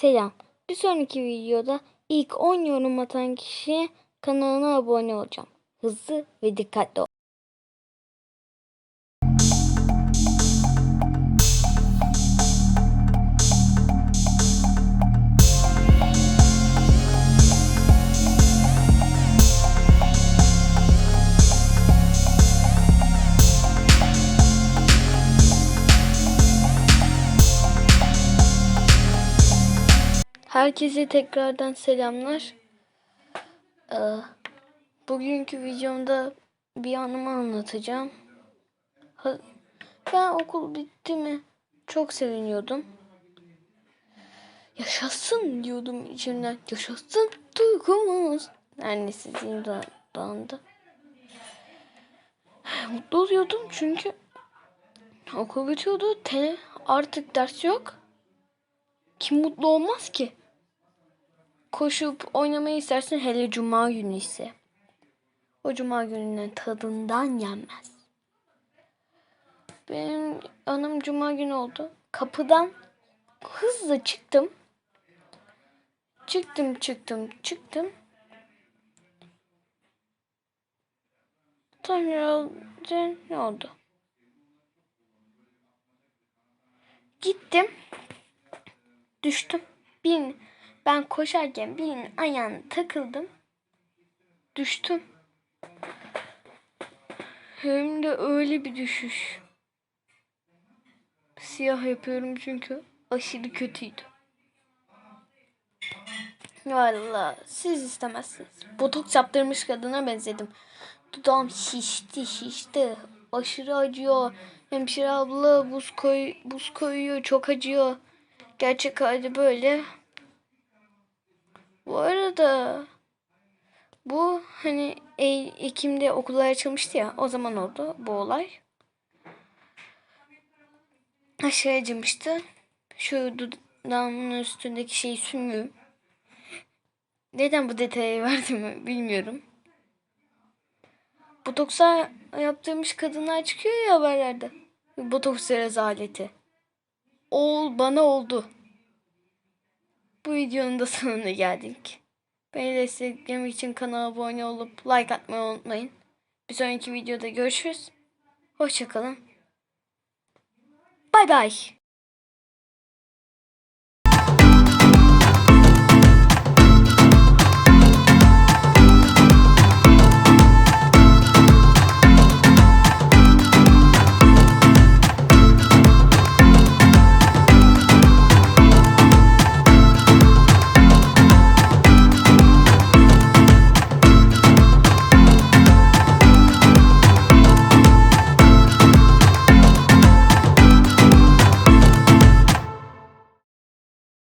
selam. Bir sonraki videoda ilk 10 yorum atan kişiye kanalına abone olacağım. Hızlı ve dikkatli ol. Herkese tekrardan selamlar. Ee, bugünkü videomda bir anımı anlatacağım. Ben okul bitti mi çok seviniyordum. Yaşasın diyordum içimden. Yaşasın duygumuz. Her neyse dilim da- dağındı. Mutlu oluyordum çünkü okul bitiyordu. Te, artık ders yok. Kim mutlu olmaz ki? Koşup oynamayı istersin hele cuma günü ise. O cuma gününün tadından yenmez. Benim anım cuma günü oldu. Kapıdan hızla çıktım. Çıktım çıktım çıktım. Tam herhalde ne oldu? Gittim. Düştüm. Bir, ben koşarken birinin ayağına takıldım. Düştüm. Hem de öyle bir düşüş. Siyah yapıyorum çünkü aşırı kötüydü. Valla siz istemezsiniz. Botoks yaptırmış kadına benzedim. Dudağım şişti şişti. Aşırı acıyor. Hemşire abla buz koy buz koyuyor çok acıyor. Gerçek hali böyle. Arada bu hani E- Ekim'de okullar açılmıştı ya o zaman oldu bu olay. Aşağı acımıştı. Şu dudağımın üstündeki şey sümüğüm. Neden bu detayı verdim bilmiyorum. Botoksa yaptırmış kadınlar çıkıyor ya haberlerde. Botoks rezaleti. Ol bana oldu. Bu videonun da sonuna geldik. Beni desteklemek için kanala abone olup like atmayı unutmayın. Bir sonraki videoda görüşürüz. Hoşçakalın. Bay bay.